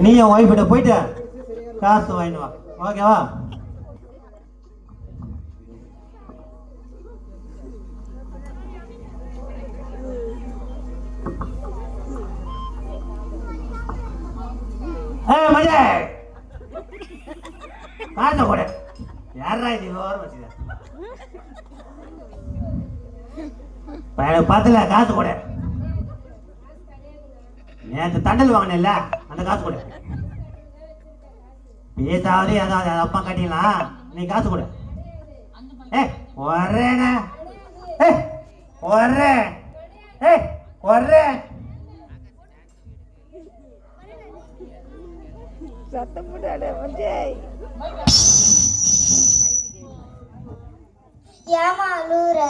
நீ என் ஒய்ஃபிட்ட போயிட்டு காசு வாங்கிட்டு வா. ஓகேவா ஏய் மஜே காசை கொடு. யாரா இது? ஓரம் வச்சுக்க எனக்கு பத்தல காசு கொடு. நேற்று தண்டல் வாங்கினேன்ல. அந்த காசு கொடு. பேசாவது ஏதாவது அது அப்பா கட்டிக்கலாம் நீ காசு கொடு. ஏ ஒரேண்ணா ஏ ஒரே ஏ ஒரே சத்தம் போடாத மஞ்சள் ஏமா அழுகுற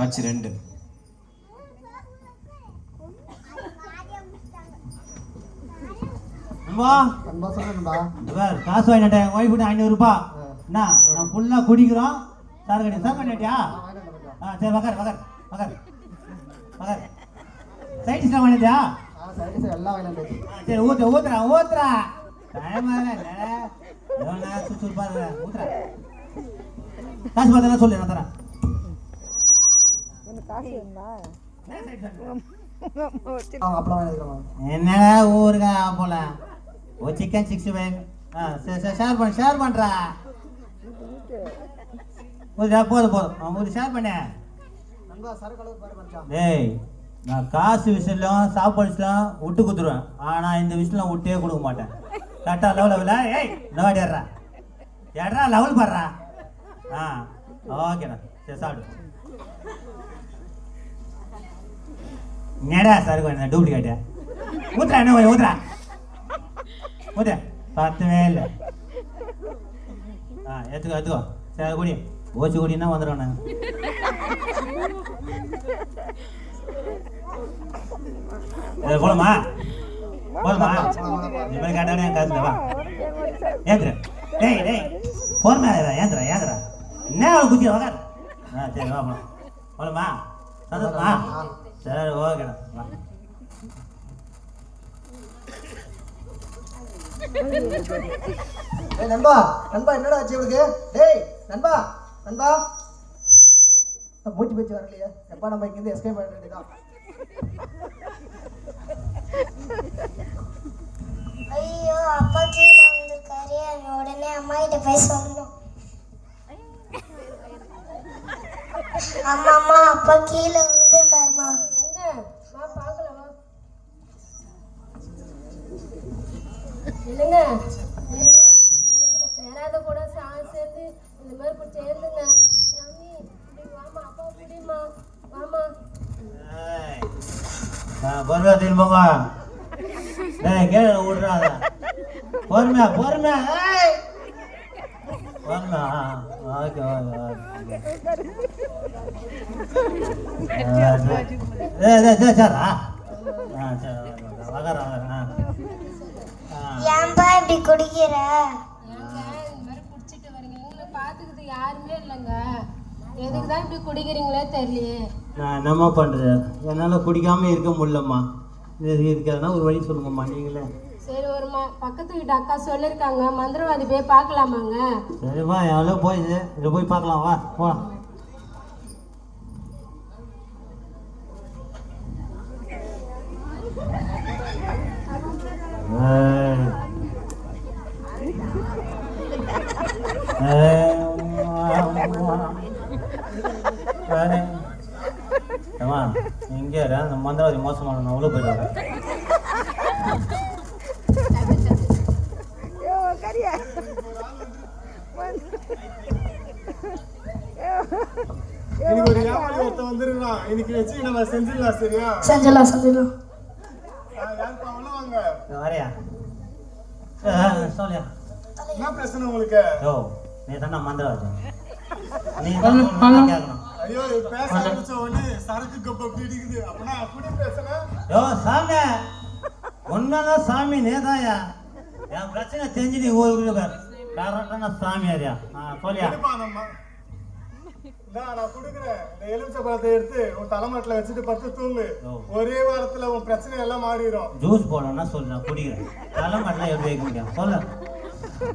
காட்சி ரெண்டு. காசு வாங்கிட்டேன் ஒய்ஃபு ஐநூறு ரூபாய் என்ன நான் ஃபுல்லாக குடிக்கிறோம். சார் கட்டி சார் கட்டியா? ஆ சரி வகர் வகர் வகர். வகர். சைடிஸ்லாம் வாங்கிட்டியா சரி ஊத்து ஊத்துறா ஊத்துறா டைம் இருக்க ஊத்துறா காசு பார்த்தா சொல்லு நான் தரேன். காசு இருந்தா என்னடா ஊருக்கா போல? ஓ சிக்கன் சிக்ஸ்டி ஃபைவ் ஆ சரி சரி ஷேர் பண்ண ஷேர் பண்ணுறா ஊதுடா போதும் போதும் அவன் ஷேர் பண்ண. நண்பா டேய் நான் காசு விஷயம் சாப்பாடு விஷயம் விட்டு கொடுத்துருவேன். ஆனால் இந்த விஷயம் விட்டே கொடுக்க மாட்டேன். கரெக்டாக லெவல் லெவலா ஏய் லெவல் ஏறா ஏறா லெவல் பாடுறா. ஆ ஓகேண்ணா சரி சாப்பிடு. நெடா சருக்கு வேணும் டூப்ளிகேட்டு ஊத்துறா என்ன ஊத்துறா? ஊத்து பத்தவே இல்லை ஆ எடுத்துக்கோ எடுத்துக்கோ. சரி குடி. ஓச்சு குடின்னா வந்துடும் நான் போலமா? போதுமா போலாமா? இந்த மாதிரி கேட்டானே என் காசு வா ஏந்திர. டேய் டேய். பொறுமையா இரு, ஏந்திர ஏந்திர என்ன அவள் குச்சி வர ஆ சரி வா போலாம். போலாமா? சந்தோஷமா? சரி ஓகேண்ணா. நண்பா நண்பா என்னடா ஆச்சு இவளுக்கு? டேய் நண்பா நண்பா. மூச்சு பேச்சு வரலையே. எப்பா நம்ம இங்கிருந்து எஸ்கேப் பண்ண வேண்டியதான் ஐயோ அப்பா கீழே வந்திருக்காரு உடனே அம்மா கிட்ட போய் சொல்லணும். அம்மா அம்மா அப்பா கீழே இல்லைங்க. சேராத கூட சேர்ந்து இந்த மாதிரி இப்படி சேர்ந்துங்க. வாமா அப்பா பிடிமா வாமா. பொறுமையா பொறுமையா பொறுமையா பொறுமையா ஓகே ஓகே ஓகே. ஆ. சரி வகர் வகர் ஆ ஏன்பா இப்படி குடிக்கிற? பார்த்துக்கிட்டு யாருமே இல்லைங்க. எதுக்கு தான் இப்படி குடிக்கிறீங்களே தெரியலையே. நான் என்னம்மா பண்ணுறது என்னால் குடிக்காமல் இருக்க முடியலம்மா. இது இருக்கிறதுனா ஒரு வழி சொல்லுங்கம்மா நீங்களே. சரி ஒரு ம பக்கத்து வீட்டு அக்கா சொல்லியிருக்காங்க மந்திரவாதி போய் பார்க்கலாமாங்க? சரிம்மா எவ்வளோ போயிடுது இதை போய் பார்க்கலாம் வா போலாம். ஏய். ஏய், எங்கே அந்த மந்திரவாதி மோசமான நான் உள்ள போயிட்டு வரேன் இன்னைக்கு ஒரு வியாபாரி இன்னைக்கு வச்சு நம்ம செஞ்சிடலாம் சரியா ஆ, யாருப்பா உள்ள வாங்க வரையா? சொல்லியா என்ன பிரச்சனை உங்களுக்கு? யோ நீ தானே மந்திரவாதி நீ தான் கேட்கணும் ஐயோ பேச ஆரம்பிச்ச உடனே சரக்கு கப்ப பிடிக்குது. அப்படின்னா அப்படி பிரச்சனை யோ சாமி. உண்மைதான் சாமி நேதாயா. என் பிரச்சனை தெரிஞ்சு நீ ஒரு கரெக்டான சாமியாரியா ஆ சொல்லியா இந்தா, நான் கொடுக்குறேன். இந்த எலுமிச்சை பழத்தை எடுத்து உன் தலைமாட்டில் வச்சுட்டு பத்து தூங்கு. ஒரே வாரத்துல உன் பிரச்சனை எல்லாம் மாறிடும். ஜூஸ் போடணும்னா சொல்லு நான் குடிக்கிறேன். தலைமாட்டெல்லாம் எப்படி வைக்க முடியும்? சொல்ல.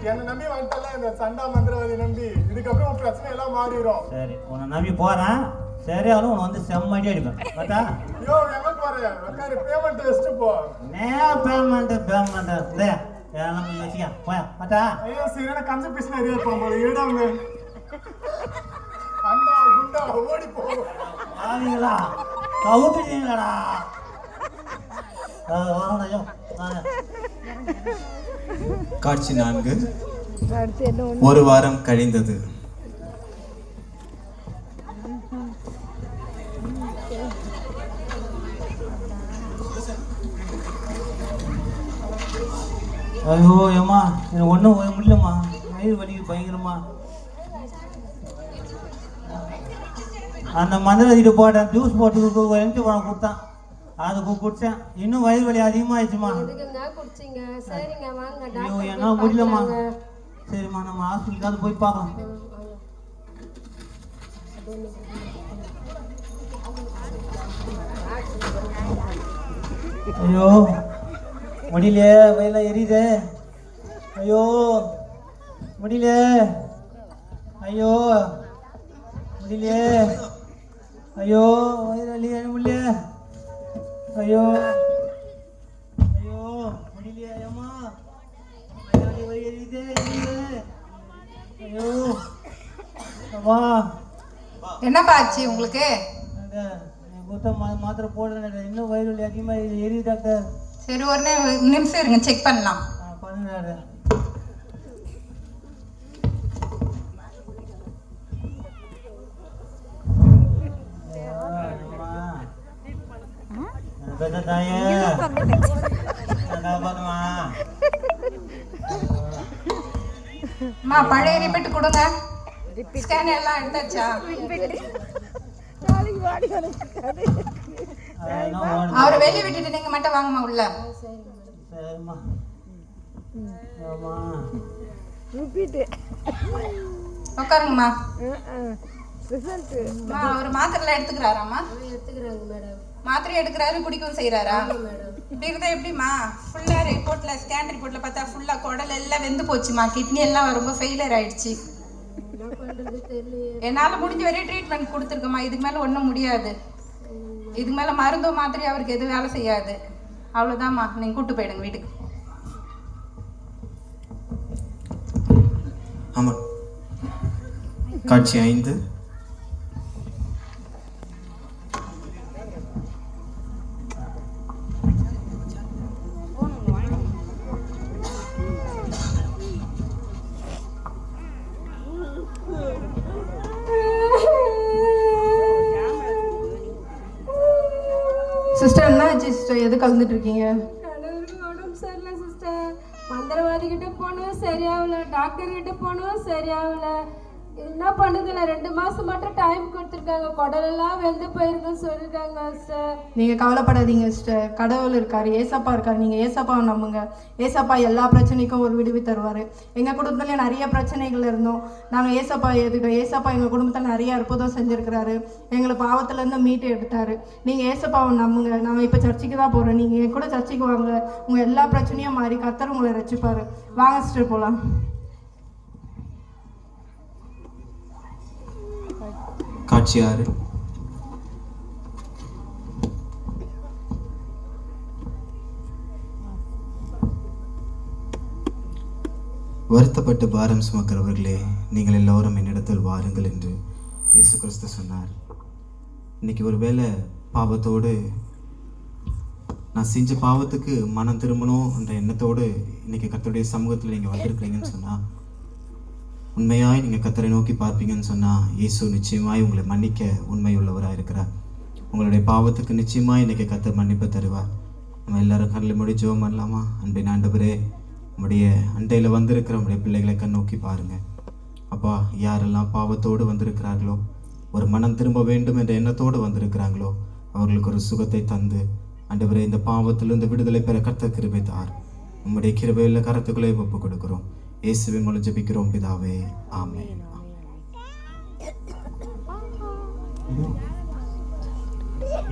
என்னை நம்பி வந்துட்டல இந்த சண்டா மந்திரவாதி நம்பி. இதுக்கப்புறம் உன் பிரச்சனை எல்லாம் மாறிடும். சரி உன்னை நம்பி போகிறேன் சரி அவளும் உன்னை வந்து செம்மடி அடிப்பேன். பார்த்தா? ஐயோ எங்க உட்காரு பேமெண்ட் வச்சுட்டு போ. நே இந்த எல்லாம் வச்சுக்க. போயா பார்த்தா? ஐயோ சரியான கஞ்ச பிசின போல இடாம ஓடி ஆவீங்களா கவுத்துட்டீங்களாடா. காட்சி நான்கு. ஒரு வாரம் கழிந்தது. ஐயோ ஏம்மா எனக்கு ஒன்றும் முடியலம்மா. வயிறு வலிக்கு பயங்கரமா. அந்த மந்திரத்திட்டு போட்டேன் ஜூஸ் போட்டு எலுமிச்சை பழம் கொடுத்தான் அது கு- குடிச்சேன் இன்னும் வயிறு வலி அதிகமாகிடுச்சுமா ஐயோ என்ன முடியலம்மா. சரிம்மா நம்ம ஹாஸ்பிட்டலுக்காவது போய் பார்க்கலாம். ஐயோ முடியலையே வயல எரியுது. ஐயோ முடியலையே. ஐயோ முடியலையே. ஐயோ வயிறாளி முடியல ஐயோ. ஐயோ முடியலையே அம்மா வயிறாளி வயிறு எரியுது ஐயோ. அம்மா. என்னப்பா ஆச்சு உங்களுக்கு? டாக்டர் என் கொடுத்த மா மாத்திரை போடுறேன் இன்னும் வயிறு வலி அதிகமாக எரியுது டாக்டர். சரி ஒரு நிமிஷம் இருங்க செக் பண்ணலாம். பண்ணுங்க டாக்டர். பெத்த தாயே காப்பாத்துமா அம்மா பழைய ரிப்பீட் கொடுங்க ஸ்கேன் எல்லாம் எடுத்தாச்சா. அவரை வெளியே விட்டுட்டு நீங்க மட்டும் வாங்கம்மா உள்ள சரிம்மா உட்காருங்கம்மா அவர் மாத்திரைலாம் எடுத்துக்கிறாராம்மா எடுத்துக்கிறாங்க மேடம் மாத்திரை எடுக்கிறாரு குடிக்கவும் செய்கிறாரா மேடம் இப்படி இருந்தா எப்படிம்மா? ஃபுல்லாக ரிப்போர்ட்டில் ஸ்கேன் ரிப்போர்ட்டில் பார்த்தா ஃபுல்லாக குடல் எல்லாம் வெந்து போச்சுமா கிட்னி எல்லாம் ரொம்ப ஃபெயிலியர் ஆயிடுச்சு. என்னால் முடிஞ்ச வரையும் ட்ரீட்மெண்ட் கொடுத்துருக்கோம்மா. இதுக்கு மேலே ஒன்றும் முடியாது. இதுக்கு மேலே மருந்தோ மாத்திரை அவருக்கு எதுவும் வேலை செய்யாது. அவ்வளோதாம்மா நீங்கள் கூட்டு போயிடுங்க வீட்டுக்கு. ஆமாம் காட்சி ஐந்து. ஆச்சு சிஸ்டர் எது கலந்துட்டு இருக்கீங்க உடம்பு சரியில்லை சிஸ்டர் மந்திரவாதி கிட்ட போனோம் சரியாகல டாக்டர் கிட்ட போனோம் சரியாகல. என்ன பண்ணுதுல ரெண்டு மாசம் மட்டும் டைம் கொடுத்துருக்காங்க. குடலெல்லாம் வெந்து போயிருக்குன்னு சொல்லிருக்காங்க சார் நீங்கள் கவலைப்படாதீங்க சிஸ்டர் கடவுள் இருக்கார் ஏசப்பா இருக்கார். நீங்கள் ஏசப்பாவை நம்புங்க. ஏசப்பா எல்லா பிரச்சனைக்கும் ஒரு விடுவி தருவார். எங்கள் குடும்பத்துல நிறைய பிரச்சனைகள் இருந்தோம். நாங்கள் ஏசப்பா ஏற்றுட்டோம் ஏசப்பா எங்கள் குடும்பத்தில் நிறைய அற்புதம் செஞ்சிருக்கிறாரு. எங்களை பாவத்துலேருந்து மீட்டு எடுத்தார். நீங்கள் ஏசப்பாவை நம்புங்க. நாங்கள் இப்போ சர்ச்சுக்கு தான் போகிறோம் நீங்கள் என் கூட சர்ச்சுக்கு வாங்க. உங்கள் எல்லா பிரச்சனையும் மாறி கத்தர் உங்களை ரசிப்பாரு. வாங்க சிஸ்டர் போகலாம் காட்சி ஆறு வருத்தப்பட்டு பாரம் சுமக்கிறவர்களே நீங்கள் எல்லோரும் என்னிடத்தில் வாருங்கள் என்று இயேசு கிறிஸ்து சொன்னார். இன்னைக்கு ஒருவேளை பாவத்தோடு நான் செஞ்ச பாவத்துக்கு மனம் திரும்பணும் என்ற எண்ணத்தோடு இன்னைக்கு கத்தோடைய சமூகத்தில் நீங்கள் வந்திருக்கிறீங்கன்னு சொன்னால் உண்மையாய் நீங்கள் கத்தரை நோக்கி பார்ப்பீங்கன்னு சொன்னால் இயேசு நிச்சயமாய் உங்களை மன்னிக்க உண்மையுள்ளவராக இருக்கிறார். உங்களுடைய பாவத்துக்கு நிச்சயமாக இன்றைக்கி கத்தர் மன்னிப்பு தருவார். நம்ம எல்லாரும் கண்ணில் முடி ஜெபம் பண்ணலாமா? அன்பின் ஆண்டவரே நம்முடைய அண்டையில் வந்திருக்கிற நம்முடைய பிள்ளைகளை கண் நோக்கி பாருங்கள் அப்பா யாரெல்லாம் பாவத்தோடு வந்திருக்கிறார்களோ ஒரு மனம் திரும்ப வேண்டும் என்ற எண்ணத்தோடு வந்திருக்கிறாங்களோ அவர்களுக்கு ஒரு சுகத்தை தந்து ஆண்டவரே இந்த பாவத்திலிருந்து விடுதலை பெற கர்த்த கிருபை தார். உம்முடைய கிருபையில் கரத்துக்குள்ளே ஒப்பு கொடுக்குறோம். இயேசுவின் மூலம் ஜெபிக்கிறோம் பிதாவே. ஆமே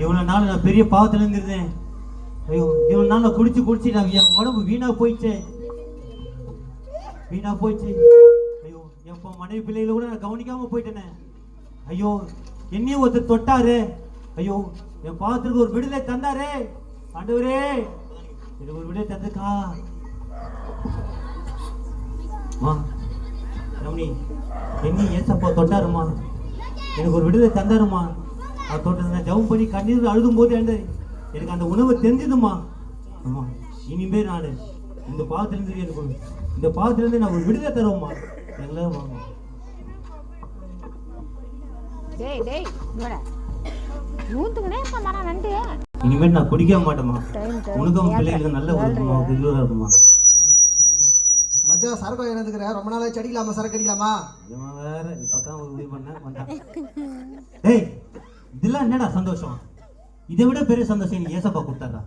இவ்வளோ நாள் நான் பெரிய பாவத்தில் இருந்திருந்தேன். ஐயோ இவ்வளோ நாள் நான் குடிச்சு குடிச்சு நான் என் உடம்பு வீணாக போயிடுச்சே. வீணாக போயிடுச்சு. ஐயோ என் மனைவி பிள்ளைகளை கூட நான் கவனிக்காமல் போயிட்டேனே. ஐயோ என்னையும் ஒருத்தர் தொட்டாரு. ஐயோ என் பாவத்திற்கு ஒரு விடுதலை தந்தாரே. ஆண்டவரே எனக்கு ஒரு விடுதலை தந்துக்கா மா ரமணி என்னை ஏசப்பா தொட்டாருமா? எனக்கு ஒரு விடுதலை தந்தாருமா? அவர் தொட்டது நான் ஜெபம் பண்ணி கண்ணீர் அழுதும் போது எழுந்தாரு எனக்கு அந்த உணவு தெரிஞ்சதுமா? ஆமா இனிமே நான் இந்த பாவத்திலிருந்து எனக்கு இந்த பாவத்திலிருந்து நான் ஒரு விடுதலை தருவோம்மா. எல்லாரும் வாங்க டேய் டேய் இவட நூத்துக்குனே இப்ப மரம் நண்டு. இனிமேல் நான் குடிக்க மாட்டேம்மா. டைம் உனக்கும் பிள்ளைகளுக்கு நல்ல ஒரு இதுவாக இருக்குமா மச்சான் சரக்கு என்னதுக்குற ரொம்ப நாளாச்சு அடிக்கலாமா சரக்கு அடிக்கலாமா? இவன் வேற இப்பதான் ஒரு உதவி பண்ண வந்தான் ஏய் இதெல்லாம் என்னடா சந்தோஷம்? இதை விட பெரிய சந்தோஷம் நீ ஏசப்பா கொடுத்தாரா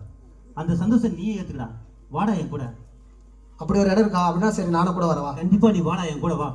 அந்த சந்தோஷம் நீ ஏத்துக்கடா. வாடா என் கூட. அப்படி ஒரு இடம் இருக்கா? அப்படின்னா சரி நானும் கூட வரவா? கண்டிப்பா நீ வாடா என் கூட வா.